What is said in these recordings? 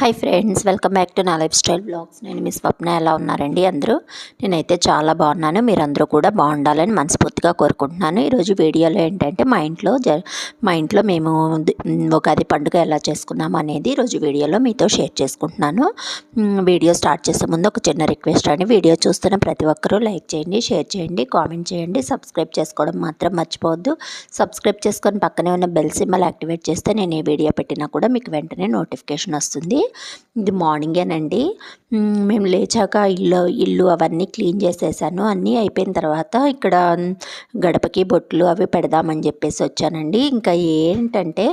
Hi friends welcome back to నా lifestyle blogs నేను మీ స్వప్న ఎలా ఉన్నారండి అందరూ? నేనైతే చాలా బాగున్నాను. మీరందరూ కూడా బాగుండాలని మనస్ఫూర్తిగా కోరుకుంటున్నాను. ఈరోజు వీడియోలో ఏంటంటే మా ఇంట్లో జ మా ఇంట్లో మేము ఉగాది పండుగ ఎలా చేసుకున్నాము అనేది ఈరోజు వీడియోలో మీతో షేర్ చేసుకుంటున్నాను. వీడియో స్టార్ట్ చేసే ముందు ఒక చిన్న రిక్వెస్ట్ అండి. వీడియో చూస్తున్న ప్రతి ఒక్కరూ లైక్ చేయండి షేర్ చేయండి కామెంట్ చేయండి. సబ్స్క్రైబ్ చేసుకోవడం మాత్రం మర్చిపోవద్దు. సబ్స్క్రైబ్ చేసుకొని పక్కనే ఉన్న బెల్ సింబల్ యాక్టివేట్ చేస్తే నేను ఏ వీడియో పెట్టినా కూడా మీకు వెంటనే నోటిఫికేషన్ వస్తుంది. ఇది మార్నింగేనండి మేము లేచాక ఇల్లు ఇల్లు అవన్నీ క్లీన్ చేసేసాను. అన్నీ అయిపోయిన తర్వాత ఇక్కడ గడపకి బొట్లు అవి పెడదామని చెప్పేసి వచ్చానండి. ఇంకా ఏంటంటే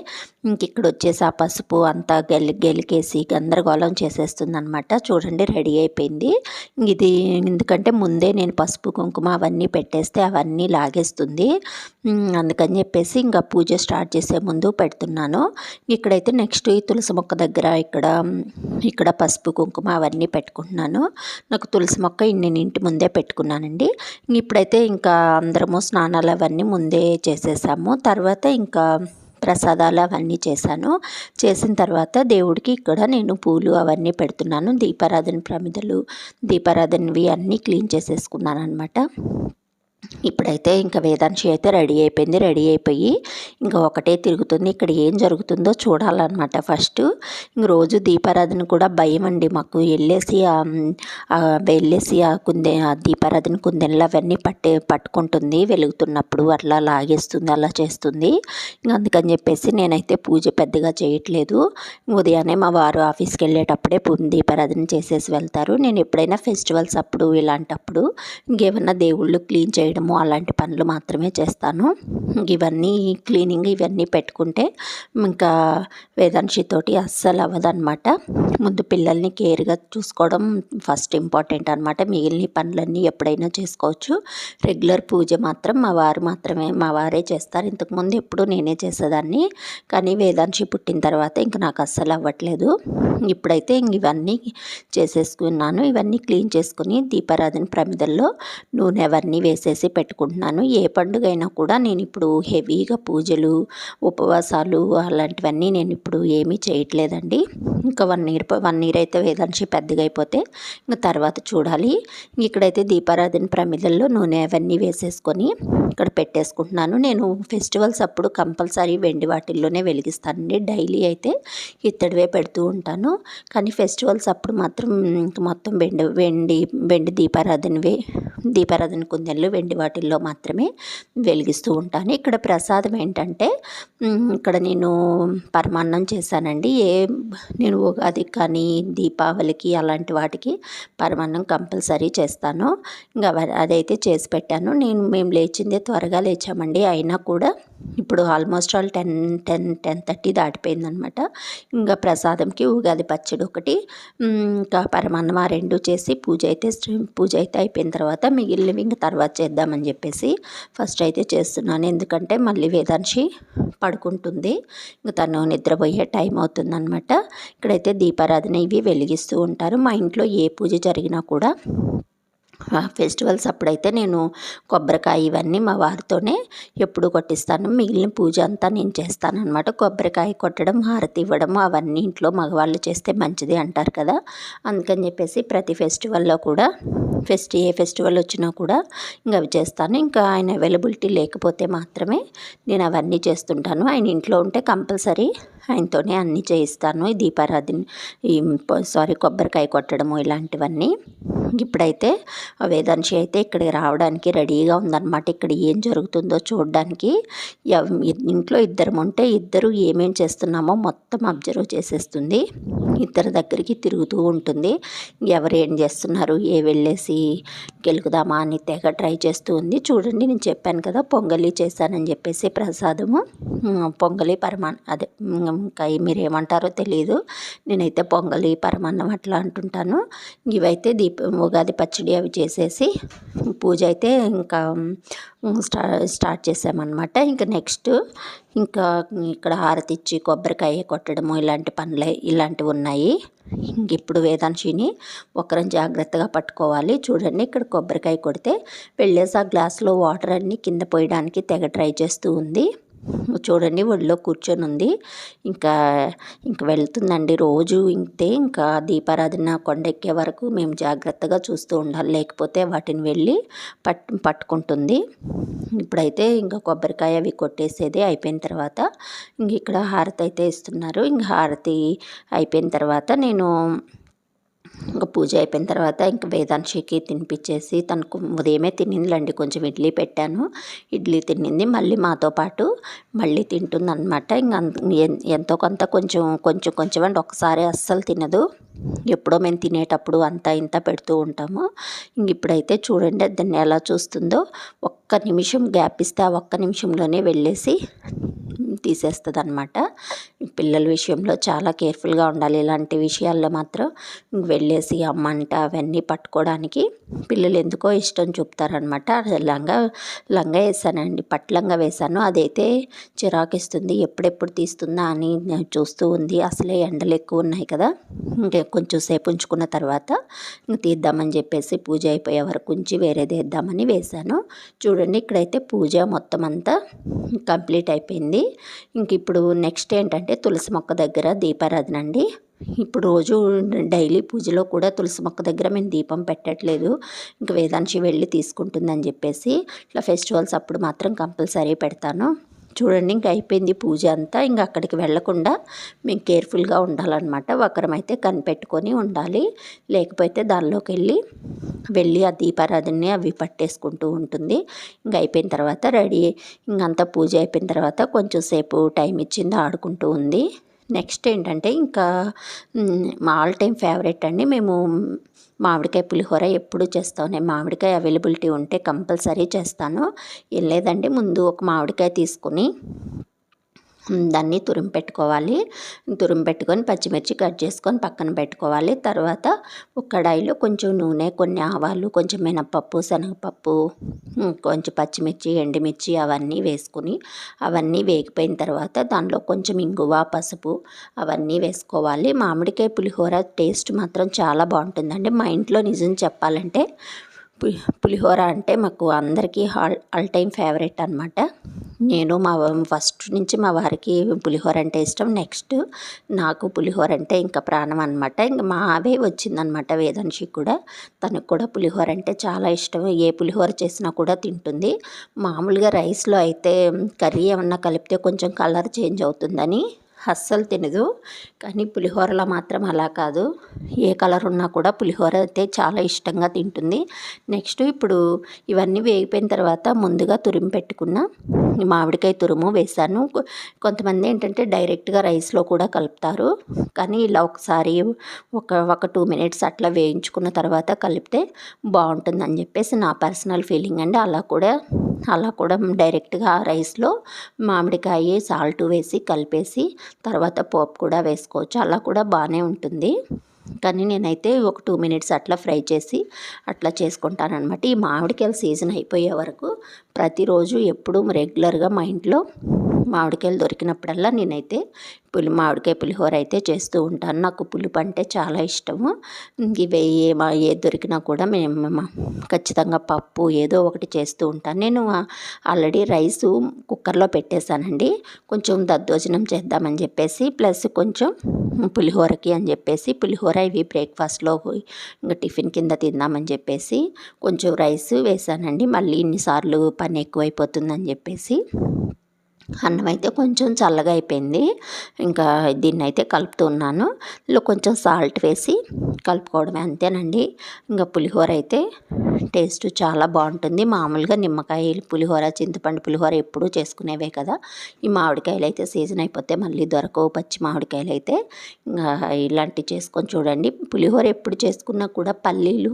ఇక్కడ వచ్చేసి ఆ పసుపు అంతా గెలి గెలికేసి గందరగోళం చేసేస్తుంది అనమాట చూడండి రెడీ అయిపోయింది. ఇది ఎందుకంటే ముందే నేను పసుపు కుంకుమ అవన్నీ పెట్టేస్తే అవన్నీ లాగేస్తుంది. అందుకని చెప్పేసి ఇంకా పూజ స్టార్ట్ చేసే ముందు పెడుతున్నాను. ఇక్కడైతే నెక్స్ట్ ఈ తులసి మొక్క దగ్గర ఇక్కడ ఇక్కడ పసుపు కుంకుమ అవన్నీ పెట్టుకుంటున్నాను. నాకు తులసి మొక్క నేను ఇంటి ముందే పెట్టుకున్నానండి. ఇప్పుడైతే ఇంకా అందరము స్నానాలు అవన్నీ ముందే చేసేసాము. తర్వాత ఇంకా ప్రసాదాలు అవన్నీ చేశాను. చేసిన తర్వాత దేవుడికి ఇక్కడ నేను పూలు అవన్నీ పెడుతున్నాను. దీపారాధన ప్రమిదలు దీపారాధనవి అన్నీ క్లీన్ చేసేసుకున్నాను అనమాట ఇప్పుడైతే ఇంకా వేదాంశి అయితే రెడీ అయిపోయింది రెడీ అయిపోయి ఇంకా ఒకటే తిరుగుతుంది. ఇక్కడ ఏం జరుగుతుందో చూడాలన్నమాట ఫస్ట్. ఇంక రోజు దీపారాధన కూడా భయం అండి మాకు. వెళ్ళేసి వెళ్ళేసి ఆ కుందే ఆ దీపారాధన కుందెనలు అవన్నీ పట్టే పట్టుకుంటుంది. వెలుగుతున్నప్పుడు అట్లా లాగేస్తుంది అలా చేస్తుంది. ఇంకా అందుకని చెప్పేసి నేనైతే పూజ పెద్దగా చేయట్లేదు. ఉదయాన్నే మా వారు ఆఫీస్కి వెళ్ళేటప్పుడే దీపారాధన చేసేసి వెళ్తారు. నేను ఎప్పుడైనా ఫెస్టివల్స్ అప్పుడు ఇలాంటప్పుడు ఇంకేమన్నా దేవుళ్ళు క్లీన్ చేయడం చేయడము అలాంటి పనులు మాత్రమే చేస్తాను. ఇవన్నీ క్లీనింగ్ ఇవన్నీ పెట్టుకుంటే ఇంకా వేదాంశితోటి అస్సలు అవ్వదన్నమాట. ముందు పిల్లల్ని కేర్గా చూసుకోవడం ఫస్ట్ ఇంపార్టెంట్ అనమాట మిగిలిన పనులన్నీ ఎప్పుడైనా చేసుకోవచ్చు. రెగ్యులర్ పూజ మాత్రం మా వారు మాత్రమే మా వారే చేస్తారు. ఇంతకుముందు ఎప్పుడూ నేనే చేసేదాన్ని. కానీ వేదాంశి పుట్టిన తర్వాత ఇంక నాకు అస్సలు అవ్వట్లేదు. ఇప్పుడైతే ఇవన్నీ చేసేసుకున్నాను. ఇవన్నీ క్లీన్ చేసుకుని దీపారాధన ప్రమిదల్లో నూనె అవన్నీ వేసేసి పెట్టుకుంటున్నాను. ఏ పండుగ అయినా కూడా నేను ఇప్పుడు హెవీగా పూజలు ఉపవాసాలు అలాంటివన్నీ నేను ఇప్పుడు ఏమీ చేయట్లేదండి. ఇంకా వన్ ఇయర్ వన్ ఇయర్ అయితే వేదాంశి పెద్దగా అయిపోతే ఇంకా తర్వాత చూడాలి. ఇక్కడైతే దీపారాధన ప్రమిదల్లో నూనె అవన్నీ వేసేసుకొని ఇక్కడ పెట్టేసుకుంటున్నాను. నేను ఫెస్టివల్స్ అప్పుడు కంపల్సరీ వెండి వాటిల్లోనే వెలిగిస్తానండి. డైలీ అయితే ఇత్తడివే పెడుతూ ఉంటాను. కానీ ఫెస్టివల్స్ అప్పుడు మాత్రం మొత్తం వెండి వెండి వెండి దీపారాధనవే దీపారాధన కుందెళ్ళు వెండి వాటిల్లో మాత్రమే వెలిగిస్తూ ఉంటాను. ఇక్కడ ప్రసాదం ఏంటంటే ఇక్కడ నేను పరమాన్నం చేశానండి. ఏ నేను ఉగాది కానీ దీపావళికి అలాంటి వాటికి పరమాన్నం కంపల్సరీ చేస్తాను. ఇంకా అదైతే చేసి పెట్టాను. నేను మేము లేచిందే త్వరగా లేచామండి. అయినా కూడా ఇప్పుడు almost all ten ten ten thirty దాటిపోయిందనమాట ఇంకా ప్రసాదంకి ఉగాది పచ్చడి ఒకటి ఇంకా పరమాన్నం ఆ రెండు చేసి పూజ అయితే పూజ అయితే అయిపోయిన తర్వాత మిగిలినవి ఇంకా తర్వాత చేద్దామని చెప్పేసి ఫస్ట్ అయితే చేస్తున్నాను. ఎందుకంటే మళ్ళీ వేదాంశి పడుకుంటుంది. ఇంకా తను నిద్రపోయే టైం అవుతుందన్నమాట. ఇక్కడైతే దీపారాధన ఇవి వెలిగిస్తూ ఉంటారు. మా ఇంట్లో ఏ పూజ జరిగినా కూడా ఫెస్టివల్స్ అప్పుడైతే నేను కొబ్బరికాయ ఇవన్నీ మా వారితోనే ఎప్పుడు కొట్టిస్తాను. మిగిలిన పూజ అంతా నేను చేస్తాను అనమాట కొబ్బరికాయ కొట్టడం హారతి ఇవ్వడం అవన్నీ ఇంట్లో మగవాళ్ళు చేస్తే మంచిది అంటారు కదా. అందుకని చెప్పేసి ప్రతి ఫెస్టివల్లో కూడా ఫెస్ట్ ఏ ఫెస్టివల్ వచ్చినా కూడా ఇంకా అవి చేస్తాను. ఇంకా ఆయన అవైలబిలిటీ లేకపోతే మాత్రమే నేను అవన్నీ చేస్తుంటాను. ఆయన ఇంట్లో ఉంటే కంపల్సరీ ఆయనతోనే అన్నీ చేయిస్తాను. దీపారాధన ఈ సారీ కొబ్బరికాయ కొట్టడము ఇలాంటివన్నీ. ఇప్పుడైతే వేదాంశి అయితే ఇక్కడికి రావడానికి రెడీగా ఉందన్నమాట. ఇక్కడ ఏం జరుగుతుందో చూడడానికి. ఇంట్లో ఇద్దరం ఉంటే ఇద్దరు ఏమేం చేస్తున్నామో మొత్తం అబ్జర్వ్ చేసేస్తుంది. ఇద్దరి దగ్గరికి తిరుగుతూ ఉంటుంది. ఎవరు ఏం చేస్తున్నారు? ఏ వెళ్ళేసి గెలుకుదామా అని తెగ ట్రై చేస్తూ ఉంది. చూడండి నేను చెప్పాను కదా పొంగలి చేశానని చెప్పేసి ప్రసాదము. పొంగలి పరమాన్ అదే ఇంకా మీరు ఏమంటారో తెలియదు నేనైతే పొంగలి పరమాన్నం అట్లా అంటుంటాను. ఇవైతే దీప ఉగాది పచ్చడి అవి చేసేసి పూజ అయితే ఇంకా స్టా స్టార్ట్ చేసామన్నమాట. ఇంకా నెక్స్ట్ ఇంకా ఇక్కడ హారతి ఇచ్చి కొబ్బరికాయ కొట్టడము ఇలాంటి పనులే ఇలాంటివి ఉన్నాయి. ఇంక ఇప్పుడు వేదాంశిని ఒకరం జాగ్రత్తగా పట్టుకోవాలి. చూడండి ఇక్కడ కొబ్బరికాయ కొడితే వెళ్ళేసి ఆ గ్లాసులో వాటర్ అన్నీ కింద పోయడానికి తెగ ట్రై చేస్తూ ఉంది. చూడండి ఒడిలో కూర్చొని ఉంది ఇంకా ఇంకా వెళ్తుందండి రోజు ఇంతే. ఇంకా దీపారాధన కొండెక్కే వరకు మేము జాగ్రత్తగా చూస్తూ ఉండాలి. లేకపోతే వాటిని వెళ్ళి పట్ పట్టుకుంటుంది. ఇప్పుడైతే ఇంకా కొబ్బరికాయ అవి కొట్టేసేది అయిపోయిన తర్వాత ఇంక ఇక్కడ హారతి అయితే ఇస్తున్నారు. ఇంక హారతి అయిపోయిన తర్వాత నేను ఇంకా పూజ అయిపోయిన తర్వాత ఇంకా వేదాంశికి తినిపించేసి తనకు ఉదయమే తినిందిలండి కొంచెం ఇడ్లీ పెట్టాను. ఇడ్లీ తినింది మళ్ళీ మాతో పాటు మళ్ళీ తింటుంది అనమాట ఇంకా ఎంతో కొంత కొంచెం కొంచెం కొంచెం అండి ఒకసారి అస్సలు తినదు. ఎప్పుడో మేము తినేటప్పుడు అంతా ఇంత పెడుతూ ఉంటాము. ఇంక ఇప్పుడైతే చూడండి దాన్ని ఎలా చూస్తుందో ఒక్క నిమిషం గ్యాప్ ఇస్తే ఆ ఒక్క నిమిషంలోనే వెళ్ళేసి తీసేస్తుంది అనమాట పిల్లల విషయంలో చాలా కేర్ఫుల్గా ఉండాలి. ఇలాంటి విషయాల్లో మాత్రం వెళ్ళేసి అమ్మంట అవన్నీ పట్టుకోవడానికి పిల్లలు ఎందుకో ఇష్టం చూపుతారనమాట లంగా లంగా వేసానండి. పట్లంగా వేసాను. అదైతే చిరాకిస్తుంది. ఎప్పుడెప్పుడు తీస్తుందా అని చూస్తూ ఉంది. అసలే ఎండలు ఎక్కువ ఉన్నాయి కదా. ఇంకా కొంచెం సేపు ఉంచుకున్న తర్వాత తీద్దామని చెప్పేసి పూజ అయిపోయే వరకు ఉంచి వేరేది వేద్దామని వేశాను చూడండి ఇక్కడైతే పూజ మొత్తం అంతా కంప్లీట్ అయిపోయింది. ఇంక ఇప్పుడు నెక్స్ట్ ఏంటంటే తులసి మొక్క దగ్గర దీపారాధన అండి. ఇప్పుడు రోజు డైలీ పూజలో కూడా తులసి మొక్క దగ్గర మేము దీపం పెట్టట్లేదు. ఇంకా వేదాంశి వెళ్ళి తీసుకుంటుందని చెప్పేసి ఇట్లా ఫెస్టివల్స్ అప్పుడు మాత్రం కంపల్సరీ పెడతాను. చూడండి ఇంక అయిపోయింది పూజ అంతా. ఇంకా అక్కడికి వెళ్ళకుండా మేము కేర్ఫుల్గా ఉండాలన్నమాట. ఒకరమైతే కనిపెట్టుకొని ఉండాలి. లేకపోతే దానిలోకి వెళ్ళి వెళ్ళి ఆ దీపారాధనని అవి పట్టేసుకుంటూ ఉంటుంది. ఇంకా అయిపోయిన తర్వాత రెడీ ఇంకంతా పూజ అయిపోయిన తర్వాత కొంచెం సేపు టైం ఇచ్చింది ఆడుకుంటూ ఉంది. నెక్స్ట్ ఏంటంటే ఇంకా మా ఆల్ టైమ్ ఫేవరెట్ అండి. మేము మామిడికాయ పులిహోర ఎప్పుడు చేస్తాను నేను మామిడికాయ అవైలబిలిటీ ఉంటే కంపల్సరీ చేస్తాను. లేదండి ముందు ఒక మామిడికాయ తీసుకుని దాన్ని తురిమి పెట్టుకోవాలి. తురిమి పెట్టుకొని పచ్చిమిర్చి కట్ చేసుకొని పక్కన పెట్టుకోవాలి. తర్వాత ఒక కడాయిలో కొంచెం నూనె కొన్ని ఆవాలు కొంచెం మినపప్పు శనగపప్పు కొంచెం పచ్చిమిర్చి ఎండుమిర్చి అవన్నీ వేసుకుని అవన్నీ వేగిపోయిన తర్వాత దానిలో కొంచెం ఇంగువ పసుపు అవన్నీ వేసుకోవాలి. మామిడికాయ పులిహోర టేస్ట్ మాత్రం చాలా బాగుంటుందండి. మా ఇంట్లో నిజం చెప్పాలంటే పులిహోర అంటే మాకు అందరికీ ఆల్ ఆల్ టైమ్ ఫేవరెట్ అనమాట నేను మా ఫస్ట్ నుంచి మా వారికి పులిహోర అంటే ఇష్టం. నెక్స్ట్ నాకు పులిహోర అంటే ఇంకా ప్రాణం అనమాట ఇంకా మా ఆవే వచ్చిందనమాట వేదాంశి కూడా. తనకు కూడా పులిహోర అంటే చాలా ఇష్టం. ఏ పులిహోర చేసినా కూడా తింటుంది. మామూలుగా రైస్లో అయితే కర్రీ ఏమన్నా కలిపితే కొంచెం కలర్ చేంజ్ అవుతుందని అస్సలు తినదు. కానీ పులిహోరలో మాత్రం అలా కాదు. ఏ కలర్ ఉన్నా కూడా పులిహోర అయితే చాలా ఇష్టంగా తింటుంది. నెక్స్ట్ ఇప్పుడు ఇవన్నీ వేగిపోయిన తర్వాత ముందుగా తురిమి పెట్టుకున్న మామిడికాయ తురుము వేసాను కొంతమంది ఏంటంటే డైరెక్ట్గా రైస్లో కూడా కలుపుతారు. కానీ ఇలా ఒకసారి ఒక ఒక టూ మినిట్స్ అట్లా వేయించుకున్న తర్వాత కలిపితే బాగుంటుందని చెప్పేసి నా పర్సనల్ ఫీలింగ్ అండి. అలా కూడా అలా కూడా డైరెక్ట్గా రైస్లో మామిడికాయ సాల్ట్ వేసి కలిపేసి తర్వాత పోపు కూడా వేసుకోవచ్చు. అలా కూడా బాగానే ఉంటుంది. కానీ నేనైతే ఒక టూ మినిట్స్ అట్లా ఫ్రై చేసి అట్లా చేసుకుంటానమాట ఈ మామిడికాయల సీజన్ అయిపోయే వరకు ప్రతిరోజు ఎప్పుడూ రెగ్యులర్గా మా ఇంట్లో మామిడికాయలు దొరికినప్పుడల్లా నేనైతే పులి మామిడికాయ పులిహోర అయితే చేస్తూ ఉంటాను. నాకు పులుపు అంటే చాలా ఇష్టము. ఇవి ఏ ఏది దొరికినా కూడా మేము ఖచ్చితంగా పప్పు ఏదో ఒకటి చేస్తూ ఉంటాను. నేను ఆల్రెడీ రైసు కుక్కర్లో పెట్టేశానండి. కొంచెం దద్దోజనం చేద్దామని చెప్పేసి ప్లస్ కొంచెం పులిహోరకి అని చెప్పేసి పులిహోర ఇవి బ్రేక్ఫాస్ట్లో ఇంకా టిఫిన్ కింద తిందామని చెప్పేసి కొంచెం రైస్ వేసానండి మళ్ళీ ఇన్నిసార్లు పని ఎక్కువైపోతుందని చెప్పేసి అన్నం అయితే కొంచెం చల్లగా అయిపోయింది. ఇంకా దీన్ని అయితే కలుపుతున్నాను. ఇందులో కొంచెం సాల్ట్ వేసి కలుపుకోవడమే అంతేనండి. ఇంకా పులిహోర అయితే టేస్ట్ చాలా బాగుంటుంది. మామూలుగా నిమ్మకాయ పులిహోర చింతపండు పులిహోర ఎప్పుడూ చేసుకునేవే కదా. ఈ మామిడికాయలు అయితే సీజన్ అయిపోతే మళ్ళీ దొరకవు. పచ్చి మామిడికాయలు అయితే ఇంకా ఇలాంటివి చేసుకొని చూడండి. పులిహోర ఎప్పుడు చేసుకున్నా కూడా పల్లీలు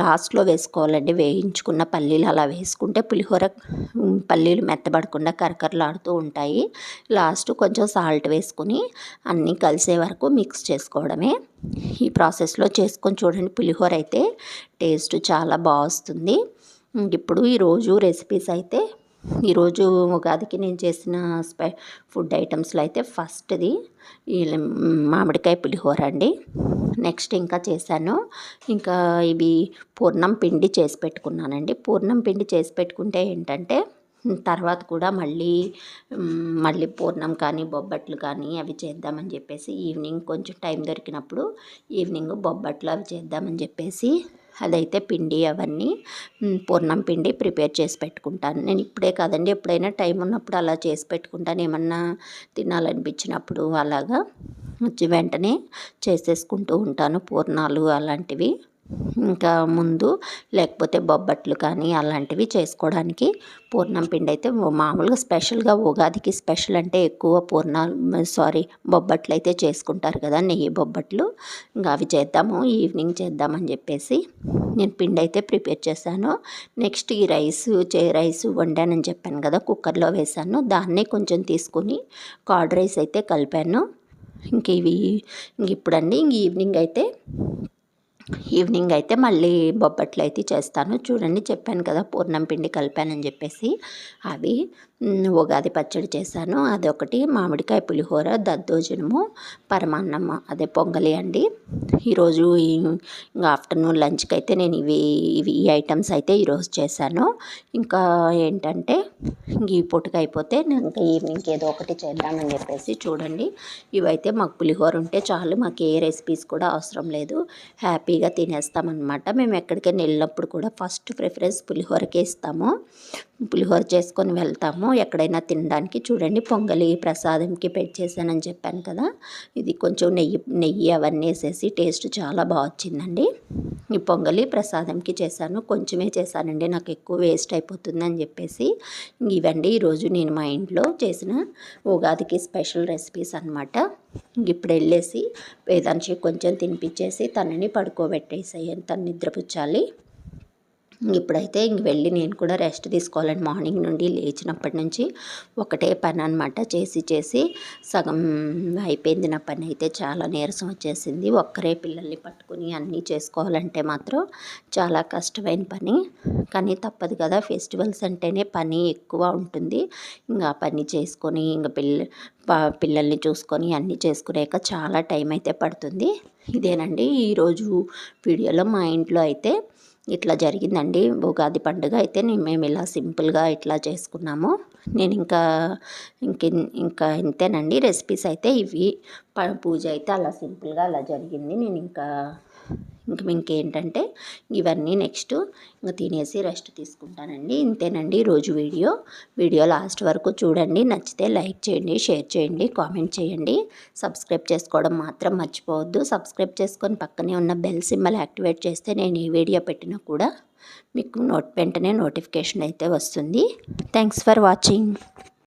లాస్ట్లో వేసుకోవాలండి. వేయించుకున్న పల్లీలు అలా వేసుకుంటే పులిహోర పల్లీలు మెత్త పడకుండా కరకరలాడుతూ ఉంటాయి. లాస్ట్ కొంచెం సాల్ట్ వేసుకుని అన్నీ కలిసే వరకు మిక్స్ చేసుకోవడమే. ఈ ప్రాసెస్లో చేసుకొని చూడండి పులిహోర అయితే టేస్ట్ చాలా బాగుస్తుంది ఇప్పుడు ఈరోజు రెసిపీస్ అయితే ఈరోజు ఉగాదికి నేను చేసిన స్పై ఫుడ్ ఐటమ్స్లో అయితే ఫస్ట్ది ఈ మామిడికాయ పులిహోర అండి. నెక్స్ట్ ఇంకా చేశాను. ఇంకా ఇవి పూర్ణం పిండి చేసి పెట్టుకున్నానండి. పూర్ణం పిండి చేసి పెట్టుకుంటే ఏంటంటే తర్వాత కూడా మళ్ళీ మళ్ళీ పూర్ణం కానీ బొబ్బట్లు కానీ అవి చేద్దామని చెప్పేసి ఈవినింగ్ కొంచెం టైం దొరికినప్పుడు ఈవినింగ్ బొబ్బట్లు అవి చేద్దామని చెప్పేసి అదైతే పిండి అవన్నీ పూర్ణం పిండి ప్రిపేర్ చేసి పెట్టుకుంటాను. నేను ఇప్పుడే కాదండి ఎప్పుడైనా టైం ఉన్నప్పుడు అలా చేసి పెట్టుకుంటాను. ఏమన్నా తినాలనిపించినప్పుడు అలాగా వచ్చి వెంటనే చేసేసుకుంటూ ఉంటాను పూర్ణాలు అలాంటివి. ఇంకా ముందు లేకపోతే బొబ్బట్లు కానీ అలాంటివి చేసుకోవడానికి పూర్ణం పిండి అయితే మామూలుగా స్పెషల్గా ఉగాదికి స్పెషల్ అంటే ఎక్కువ పూర్ణాలు సారీ బొబ్బట్లు అయితే చేసుకుంటారు కదా నెయ్యి బొబ్బట్లు. ఇంకా అవి చేద్దాము ఈవినింగ్ చేద్దామని చెప్పేసి నేను పిండి అయితే ప్రిపేర్ చేశాను. నెక్స్ట్ ఈ రైస్ చే రైస్ వండానని చెప్పాను కదా కుక్కర్లో వేశాను. దాన్నే కొంచెం తీసుకొని కార్డ్ రైస్ అయితే కలిపాను. ఇంక ఇవి ఇంక ఇప్పుడండి ఇంక ఈవినింగ్ అయితే ఈవినింగ్ అయితే మళ్ళీ బొబ్బట్లు అయితే చేస్తాను. చూడండి చెప్పాను కదా పూర్ణం పిండి కలిపానని చెప్పేసి అవి ఉగాది పచ్చడి చేశాను. అదొకటి మామిడికాయ పులిహోర దద్దోజనము పరమాన్నం అదే పొంగలి అండి. ఈరోజు ఇంకా ఆఫ్టర్నూన్ లంచ్కి అయితే నేను ఇవి ఇవి ఈ ఐటమ్స్ అయితే ఈరోజు చేశాను. ఇంకా ఏంటంటే ఈ పూటకి అయిపోతే నేను ఇంకా ఈవినింగ్కి ఏదో ఒకటి చేద్దామని చెప్పేసి చూడండి. ఇవైతే మాకు పులిహోర ఉంటే చాలు మాకు ఏ రెసిపీస్ కూడా అవసరం లేదు. హ్యాపీ హ్యాపీగా తినేస్తామన్నమాట. మేము ఎక్కడికైనా వెళ్ళినప్పుడు కూడా ఫస్ట్ ప్రిఫరెన్స్ పులిహోరకే ఇస్తాము. పులిహోర చేసుకొని వెళ్తాము. ఎక్కడైనా తినడానికి చూడండి పొంగలి ప్రసాదంకి పెట్టేసానని చెప్పాను కదా. ఇది కొంచెం నెయ్యి నెయ్యి అవన్నీ వేసేసి టేస్ట్ చాలా బాగా వచ్చిందండి. ఈ పొంగలి ప్రసాదంకి చేశాను. కొంచెమే చేశానండి. నాకు ఎక్కువ వేస్ట్ అయిపోతుందని చెప్పేసి ఇవండి ఈరోజు నేను మా ఇంట్లో చేసిన ఉగాదికి స్పెషల్ రెసిపీస్ అనమాట ఇప్పుడు వెళ్ళేసి వేదాంశి కొంచెం తినిపించేసి తనని పడుకోబెట్టేసేయండి తను నిద్రపుచ్చాలి. ఇప్పుడైతే ఇంక వెళ్ళి నేను కూడా రెస్ట్ తీసుకోవాలండి మార్నింగ్ నుండి లేచినప్పటి నుంచి ఒకటే పని అనమాట చేసి చేసి సగం అయిపోయింది నా పని అయితే. చాలా నీరసం వచ్చేసింది. ఒక్కరే పిల్లల్ని పట్టుకుని అన్నీ చేసుకోవాలంటే మాత్రం చాలా కష్టమైన పని. కానీ తప్పదు కదా ఫెస్టివల్స్ అంటేనే పని ఎక్కువ ఉంటుంది. ఇంకా పని చేసుకొని ఇంకా పిల్ల పిల్లల్ని చూసుకొని అన్నీ చేసుకునేక చాలా టైం అయితే పడుతుంది. ఇదేనండి. ఈరోజు వీడియోలో మా ఇంట్లో అయితే ఇట్లా జరిగిందండి. ఉగాది పండుగ అయితే మేము ఇలా సింపుల్గా ఇట్లా చేసుకున్నాము. నేను ఇంకా ఇంక ఇంకా ఇంతేనండి. రెసిపీస్ అయితే ఇవి. ప- పూజ అయితే అలా సింపుల్గా అలా జరిగింది. నేను ఇంకా ఇంక ఇంకేంటంటే ఇవన్నీ నెక్స్ట్ ఇంకా తినేసి రెస్ట్ తీసుకుంటానండి. ఇంతేనండి రోజు వీడియో. వీడియో లాస్ట్ వరకు చూడండి. నచ్చితే లైక్ చేయండి షేర్ చేయండి కామెంట్ చేయండి. సబ్స్క్రైబ్ చేసుకోవడం మాత్రం మర్చిపోవద్దు. సబ్స్క్రైబ్ చేసుకొని పక్కనే ఉన్న బెల్ సింబల్ యాక్టివేట్ చేస్తే నేను ఏ వీడియో పెట్టినా కూడా మీకు నోట్ వెంటనే నోటిఫికేషన్ అయితే వస్తుంది. Thanks for watching